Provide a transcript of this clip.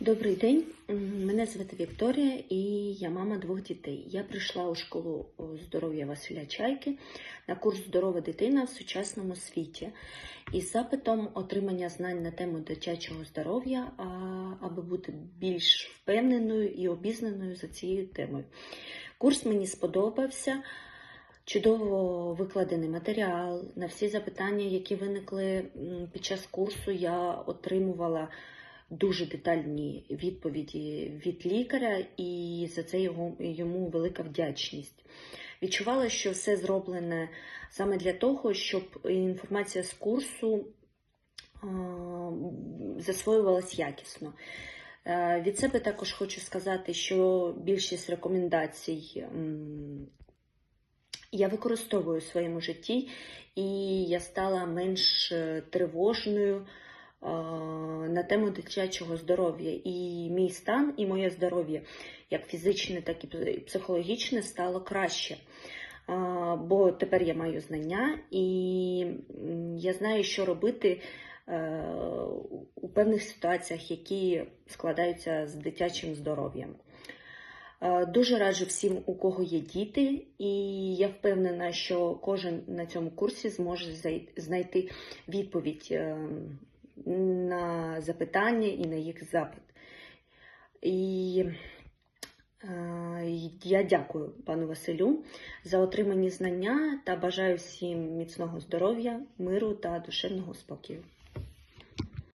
Добрий день, мене звати Вікторія і я мама двох дітей. Я прийшла у школу здоров'я Василя Чайки на курс Здорова дитина в сучасному світі із запитом отримання знань на тему дитячого здоров'я, аби бути більш впевненою і обізнаною за цією темою. Курс мені сподобався. Чудово викладений матеріал. На всі запитання, які виникли під час курсу, я отримувала дуже детальні відповіді від лікаря, і за це його, йому велика вдячність. Відчувала, що все зроблене саме для того, щоб інформація з курсу засвоювалась якісно. Е, Від себе також хочу сказати, що більшість рекомендацій я використовую у своєму житті, і я стала менш е, тривожною е, на тему дитячого здоров'я. І мій стан, і моє здоров'я, як фізичне, так і психологічне, стало краще. Бо тепер я маю знання, і я знаю, що робити е, у певних ситуаціях, які складаються з дитячим здоров'ям. Е, Дуже раджу всім, у кого є діти, і я впевнена, що кожен на цьому курсі зможе знайти відповідь е, на запитання і на їх запит. І е, я дякую пану Василю за отримані знання та бажаю всім міцного здоров'я, миру та душевного спокою.